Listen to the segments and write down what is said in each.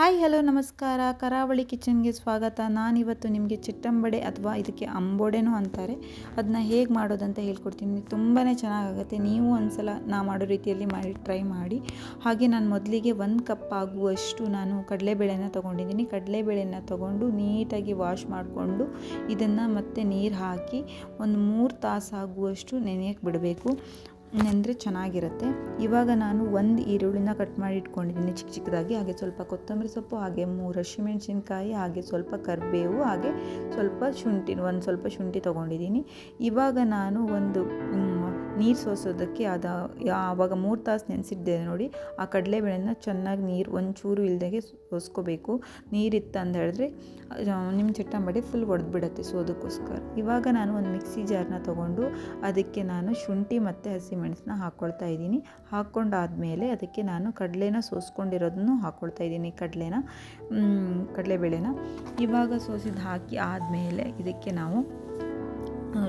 Hi, hello, ನಮಸ್ಕಾರ. ಕರಾವಳಿ ಕಿಚನ್ಗೆ ಸ್ವಾಗತ. ನಾನಿವತ್ತು ನಿಮಗೆ ಚಿಟ್ಟಂಬಡೆ ಅಥವಾ ಇದಕ್ಕೆ ಅಂಬೋಡೆನೂ ಅಂತಾರೆ. ಅದನ್ನ ಹೇಗೆ ಮಾಡೋದಂತ ಹೇಳ್ಕೊಡ್ತೀನಿ. ತುಂಬಾ ಚೆನ್ನಾಗಾಗುತ್ತೆ. ನೀವು ಒಂದ್ಸಲ ನಾ ಮಾಡೋ ರೀತಿಯಲ್ಲಿ ಮಾಡಿ, ಟ್ರೈ ಮಾಡಿ. ಹಾಗೆ ನಾನು ಮೊದಲಿಗೆ ಒಂದು ಕಪ್ ಆಗುವಷ್ಟು ನಾನು ಕಡಲೆಬೇಳೆನ ತೊಗೊಂಡಿದ್ದೀನಿ. ಕಡಲೆಬೇಳೆನ ತೊಗೊಂಡು ನೀಟಾಗಿ ವಾಶ್ ಮಾಡಿಕೊಂಡು ಇದನ್ನು ಮತ್ತೆ ನೀರು ಹಾಕಿ ಒಂದು ಮೂರು ತಾಸಾಗುವಷ್ಟು ನೆನೆಯಕ್ಕೆ ಬಿಡಬೇಕು. ನೆಂದರೆ ಚೆನ್ನಾಗಿರುತ್ತೆ. ಇವಾಗ ನಾನು ಒಂದು ಈರುಳ್ಳಿನ ಕಟ್ ಮಾಡಿ ಇಟ್ಕೊಂಡಿದ್ದೀನಿ ಚಿಕ್ಕ ಚಿಕ್ಕದಾಗಿ. ಹಾಗೆ ಸ್ವಲ್ಪ ಕೊತ್ತಂಬರಿ ಸೊಪ್ಪು, ಹಾಗೆ ಮೂರು ಹಸಿಮೆಣಸಿನ್ಕಾಯಿ ಹಾಗೆ ಸ್ವಲ್ಪ ಕರಿಬೇವು, ಹಾಗೆ ಸ್ವಲ್ಪ ಶುಂಠಿ, ಒಂದು ಸ್ವಲ್ಪ ಶುಂಠಿ ತೊಗೊಂಡಿದ್ದೀನಿ. ಇವಾಗ ನಾನು ಒಂದು ನೀರು ಸೋಸೋದಕ್ಕೆ ಅದು ಆವಾಗ ಮೂರು ತಾಸು ನೆನೆಸಿದ್ದೆ ನೋಡಿ. ಆ ಕಡಲೆಬೇಳೆನ ಚೆನ್ನಾಗಿ ನೀರು, ಒಂಚೂರು ಇಲ್ದಾಗೆ ಸೋಸ್ಕೋಬೇಕು. ನೀರಿತ್ತು ಅಂತ ಹೇಳಿದ್ರೆ ನಿಮ್ಮ ಚಟ್ಟಂಬಡಿ ಫುಲ್ ಒಡೆದ್ಬಿಡತ್ತೆ ಸೋದಕ್ಕೋಸ್ಕರ ಇವಾಗ ನಾನು ಒಂದು ಮಿಕ್ಸಿ ಜಾರ್ನ ತೊಗೊಂಡು ಅದಕ್ಕೆ ನಾನು ಶುಂಠಿ ಮತ್ತು ಹಸಿಮೆಣಸನ್ನ ಹಾಕ್ಕೊಳ್ತಾ ಇದ್ದೀನಿ. ಹಾಕ್ಕೊಂಡಾದಮೇಲೆ ಅದಕ್ಕೆ ನಾನು ಕಡಲೆನ ಸೋಸ್ಕೊಂಡಿರೋದನ್ನು ಹಾಕ್ಕೊಳ್ತಾ ಇದ್ದೀನಿ ಕಡಲೆನ. ಕಡಲೆಬೇಳೆನ. ಇವಾಗ ಸೋಸಿದ ಹಾಕಿ ಆದಮೇಲೆ ಇದಕ್ಕೆ ನಾವು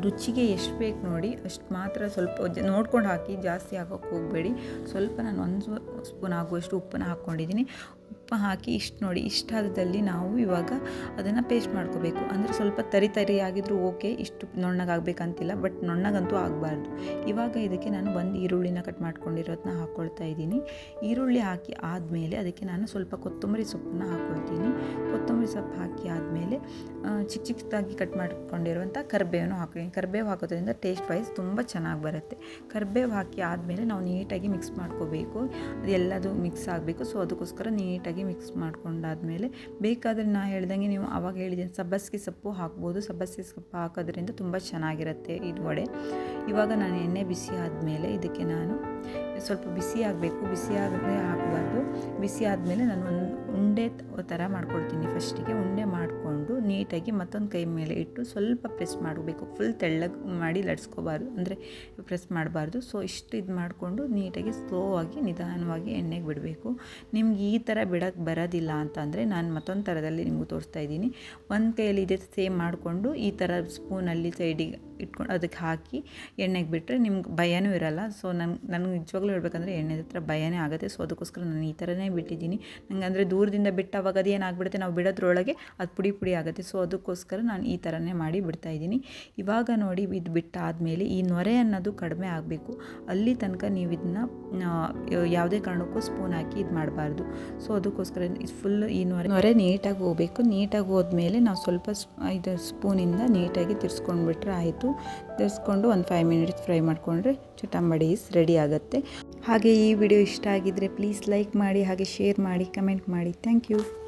ರುಚಿಗೆ ಎಷ್ಟು ಬೇಕು ನೋಡಿ, ಅಷ್ಟು ಮಾತ್ರ ಸ್ವಲ್ಪ ನೋಡ್ಕೊಂಡು ಹಾಕಿ ಜಾಸ್ತಿ ಹಾಕೋಕ್ಕೆ ಹೋಗಬೇಡಿ. ಸ್ವಲ್ಪ ನಾನು ಒಂದು ಸ್ಪೂನ್ ಆಗುವಷ್ಟು ಉಪ್ಪನ್ನು ಹಾಕ್ಕೊಂಡಿದ್ದೀನಿ ಉಪ್ಪು ಹಾಕಿ ಇಷ್ಟು ನೋಡಿ ಇಷ್ಟಾದಲ್ಲಿ ನಾವು ಇವಾಗ ಅದನ್ನು ಪೇಸ್ಟ್ ಮಾಡ್ಕೋಬೇಕು. ಅಂದರೆ ಸ್ವಲ್ಪ ತರಿ ತರಿ ಆಗಿದ್ರೂ ಓಕೆ ಇಷ್ಟು ನೊಣ್ಣಗಾಗಬೇಕಂತಿಲ್ಲ ಬಟ್ ನೊಣ್ಣಗಂತೂ ಆಗಬಾರ್ದು. ಇವಾಗ ಇದಕ್ಕೆ ನಾನು ಒಂದು ಈರುಳ್ಳಿನ ಕಟ್ ಮಾಡ್ಕೊಂಡಿರೋದನ್ನ ಹಾಕ್ಕೊಳ್ತಾ ಇದ್ದೀನಿ. ಈರುಳ್ಳಿ ಹಾಕಿ ಆದಮೇಲೆ ಅದಕ್ಕೆ ನಾನು ಸ್ವಲ್ಪ ಕೊತ್ತಂಬರಿ ಸೊಪ್ಪನ್ನ ಹಾಕ್ಕೊಳ್ತೀನಿ ಕೊತ್ತಂಬರಿ ಸೊಪ್ಪು ಹಾಕಿ ಆದಮೇಲೆ ಚಿಕ್ಕ ಚಿಕ್ಕದಾಗಿ ಕಟ್ ಮಾಡ್ಕೊಂಡಿರುವಂಥ ಕರಿಬೇವನ್ನು ಹಾಕ್ತೀನಿ. ಕರ್ಬೇವು ಹಾಕೋದ್ರಿಂದ ಟೇಸ್ಟ್ ವೈಸ್ ತುಂಬ ಚೆನ್ನಾಗಿ ಬರುತ್ತೆ. ಕರಿಬೇವು ಹಾಕಿ ಆದಮೇಲೆ ನಾವು ನೀಟಾಗಿ ಮಿಕ್ಸ್ ಮಾಡ್ಕೋಬೇಕು. ಅದೆಲ್ಲದು ಮಿಕ್ಸ್ ಆಗಬೇಕು ಸೊ ಅದಕ್ಕೋಸ್ಕರ ನೀಟಾಗಿ ಮಿಕ್ಸ್ ಮಾಡ್ಕೊಂಡಾದಮೇಲೆ ಬೇಕಾದರೆ ನಾ ಹೇಳ್ದಂಗೆ ನೀವು ಆವಾಗ ಹೇಳಿದ್ದೀನಿ ಸಬ್ಬಸ್ಗೆ ಸೊಪ್ಪು ಹಾಕ್ಬೋದು. ಸಬ್ಬಸ್ಗೆ ಸೊಪ್ಪು ಹಾಕೋದ್ರಿಂದ ತುಂಬ ಚೆನ್ನಾಗಿರುತ್ತೆ ಇದು ವಡೆ. ಇವಾಗ ನಾನು ಎಣ್ಣೆ ಬಿಸಿ ಆದಮೇಲೆ ಇದಕ್ಕೆ ನಾನು ಸ್ವಲ್ಪ ಬಿಸಿ ಆಗಬೇಕು, ಬಿಸಿ ಆಗದೆ ಹಾಕಬಾರ್ದು. ಬಿಸಿ ಆದಮೇಲೆ ನಾನು ಒಂದು ಉಂಡೆ ಥರ ಮಾಡ್ಕೊಳ್ತೀನಿ ಫಸ್ಟಿಗೆ. ಉಂಡೆ ಮಾಡಿಕೊಂಡು ನೀಟಾಗಿ ಮತ್ತೊಂದು ಕೈ ಮೇಲೆ ಇಟ್ಟು ಸ್ವಲ್ಪ ಪ್ರೆಸ್ ಮಾಡಬೇಕು. ಫುಲ್ ತೆಳ್ಳಗೆ ಮಾಡಿ ಲಡ್ಸ್ಕೋಬಾರ್ದು ಅಂದರೆ ಪ್ರೆಸ್ ಮಾಡಬಾರ್ದು. ಸೊ, ಇಷ್ಟು ಇದು ಮಾಡಿಕೊಂಡು ನೀಟಾಗಿ ಸ್ಲೋ ಆಗಿ ನಿಧಾನವಾಗಿ ಎಣ್ಣೆಗೆ ಬಿಡಬೇಕು. ನಿಮ್ಗೆ ಈ ಥರ ಬಿಡೋಕ್ಕೆ ಬರೋದಿಲ್ಲ ಅಂತಂದರೆ ನಾನು ಮತ್ತೊಂದು ಥರದಲ್ಲಿ ನಿಮಗೂ ತೋರಿಸ್ತಾ ಇದ್ದೀನಿ. ಒಂದು ಕೈಯಲ್ಲಿ ಇದೇ ಸೇಮ್ ಮಾಡಿಕೊಂಡು ಈ ಥರ ಸ್ಪೂನಲ್ಲಿ ಸೈಡಿಗೆ ಇಟ್ಕೊಂಡು ಅದಕ್ಕೆ ಹಾಕಿ ಎಣ್ಣೆಗೆ ಬಿಟ್ಟರೆ ನಿಮ್ಗೆ ಭಯನೂ ಇರಲ್ಲ. ಸೊ ನನ್ಗೆ ನನಗೆ ನಿಜವಾಗ್ಲೂ ಹೇಳ್ಬೇಕಂದ್ರೆ ಎಣ್ಣೆ ಹತ್ರ ಭಯನೇ ಆಗುತ್ತೆ. ಸೊ ಅದಕ್ಕೋಸ್ಕರ ನಾನು ಈ ಥರನೇ ಬಿಟ್ಟಿದ್ದೀನಿ. ನನಗೆ ಅಂದರೆ ದೂರದಿಂದ ಬಿಟ್ಟಾವಾಗ ಅದು ಏನಾಗ್ಬಿಡುತ್ತೆ, ನಾವು ಬಿಡೋದ್ರೊಳಗೆ ಅದು ಪುಡಿ ಪುಡಿ ಆಗುತ್ತೆ. ಸೊ ಅದಕ್ಕೋಸ್ಕರ ನಾನು ಈ ಥರನೇ ಮಾಡಿ ಬಿಡ್ತಾ ಇದ್ದೀನಿ. ಇವಾಗ ನೋಡಿ, ಇದು ಬಿಟ್ಟಾದಮೇಲೆ ಈ ನೊರೆ ಅನ್ನೋದು ಕಡಿಮೆ ಆಗಬೇಕು. ಅಲ್ಲಿ ತನಕ ನೀವು ಇದನ್ನ ಯಾವುದೇ ಕಾರಣಕ್ಕೂ ಸ್ಪೂನ್ ಹಾಕಿ ಇದು ಮಾಡಬಾರ್ದು. ಸೊ ಅದಕ್ಕೋಸ್ಕರ ಇದು ಫುಲ್ ಈ ನೊರೆ ನೊರೆ ನೀಟಾಗಿ ಹೋಗಬೇಕು. ನೀಟಾಗಿ ಹೋದ್ಮೇಲೆ ನಾವು ಸ್ವಲ್ಪ ಇದು ಸ್ಪೂನಿಂದ ನೀಟಾಗಿ ತಿರ್ಸ್ಕೊಂಡ್ಬಿಟ್ರೆ ಆಯಿತು. ತಿರ್ಸ್ಕೊಂಡು ಒಂದು ಫೈವ್ ಮಿನಿಟ್ಸ್ ಫ್ರೈ ಮಾಡಿಕೊಂಡ್ರೆ ಚಟಂಬಡಿ ಈಸ್ ರೆಡಿ ಆಗುತ್ತೆ. ಹಾಗೆ ಈ ವಿಡಿಯೋ ಇಷ್ಟ ಆಗಿದ್ದರೆ ಪ್ಲೀಸ್ ಲೈಕ್ ಮಾಡಿ ಹಾಗೆ ಶೇರ್ ಮಾಡಿ, ಕಮೆಂಟ್ ಮಾಡಿ. Thank you.